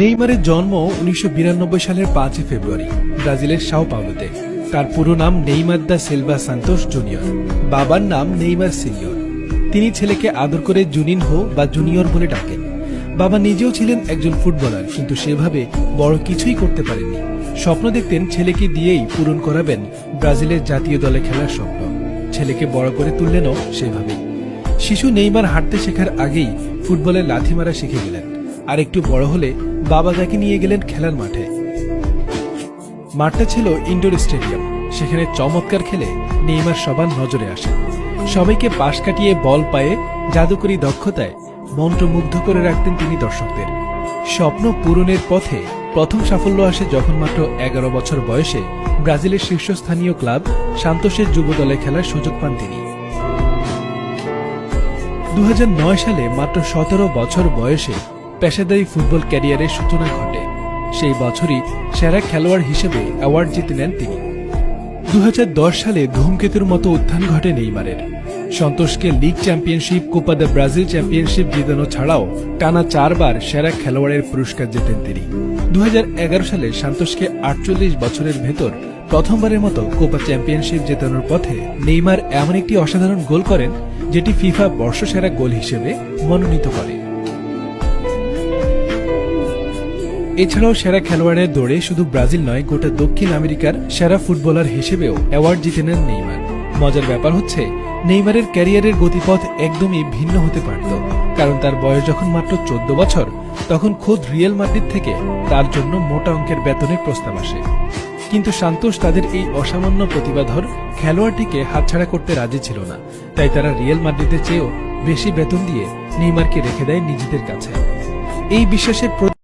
নেইমারের জন্ম উনিশশো বিরানব্বই সালের পাঁচই ফেব্রুয়ারি, ব্রাজিলের সাও পাওলোতে। তার পুরো নাম Neymar da Silva Santos Junior. বাবার নাম নেইমার সিনিয়র তিনি ছেলেকে আদর করে জুনিনহো বা জুনিয়র বলে ডাকেন। বাবা নিজেও ছিলেন একজন ফুটবলার, কিন্তু সেভাবে বড় কিছুই করতে পারেননি। স্বপ্ন দেখতেন ছেলেকে দিয়েই পূরণ করাবেন ব্রাজিলের জাতীয় দলে খেলার স্বপ্ন। ছেলেকে বড় করে তুললেনও সেভাবেই। শিশু নেইমার হাঁটতে শেখার আগেই ফুটবলে লাথি মারা শিখে গেলেন। আর একটু বড় হলে বাবা তাকে নিয়ে গেলেন খেলার মাঠে। মাঠটা ছিল ইনডোর স্টেডিয়াম সেখানে চমৎকার খেলে নেইমার সবার নজরে আসে। সবাইকে পাশ কাটিয়ে বল পায়ে, জাদুকরী দক্ষতায় মন্ত্রমুগ্ধ করে রাখতেন তিনি দর্শকদের। স্বপ্ন পূরণের পথে প্রথম সাফল্য আসে যখন মাত্র এগারো বছর বয়সে ব্রাজিলের শীর্ষস্থানীয় ক্লাব সান্তোসের যুব দলে খেলার সুযোগ পান তিনি। দু হাজার নয় সালে মাত্র সতেরো বছর বয়সে পেশাদারি ফুটবল ক্যারিয়ারের সূচনা ঘটে। সেই বছরই সেরা খেলোয়াড় হিসেবে অ্যাওয়ার্ড জিতে নেন তিনি। দু হাজার দশ সালে ধূমকেতুর মতো উত্থান ঘটে নেইমারের। সন্তোষকে league championship, Copa do Brasil championship জেতানো ছাড়াও টানা চারবার সেরা খেলোয়াড়ের পুরস্কার জেতেন তিনি। দু হাজার এগারো সালে সন্তোষকে আটচল্লিশ বছরের ভেতর প্রথমবারের মতো কোপা চ্যাম্পিয়নশিপ জেতানোর পথে নেইমার এমন একটি অসাধারণ গোল করেন, যেটি ফিফা বর্ষসেরা গোল হিসেবে মনোনীত করে। এছাড়াও সেরা খেলোয়াড়ের দৌড়ে শুধু ব্রাজিল নয়, গোটা দক্ষিণ আমেরিকার সেরা ফুটবলার হিসেবেও অ্যাওয়ার্ড জিতে নেন নেইমার। মজার ব্যাপার হচ্ছে, নেইমারের ক্যারিয়ারের গতিপথ একদমই ভিন্ন হতে পারত, কারণ তার বয়স যখন মাত্র চোদ্দ বছর, তখন খোদ রিয়েল মাদ্রিদ থেকে তার জন্য মোটা অঙ্কের বেতনের প্রস্তাব আসে। কিন্তু সান্তোষ তাদের এই অসামান্য প্রতিভাধর খেলোয়াড়টিকে হাতছাড়া করতে রাজি ছিল না, তাই তারা রিয়েল মাদ্রিদের চেয়েও বেশি বেতন দিয়ে নেইমারকে রেখে দেয় নিজেদের কাছে। এই বিশ্বাসের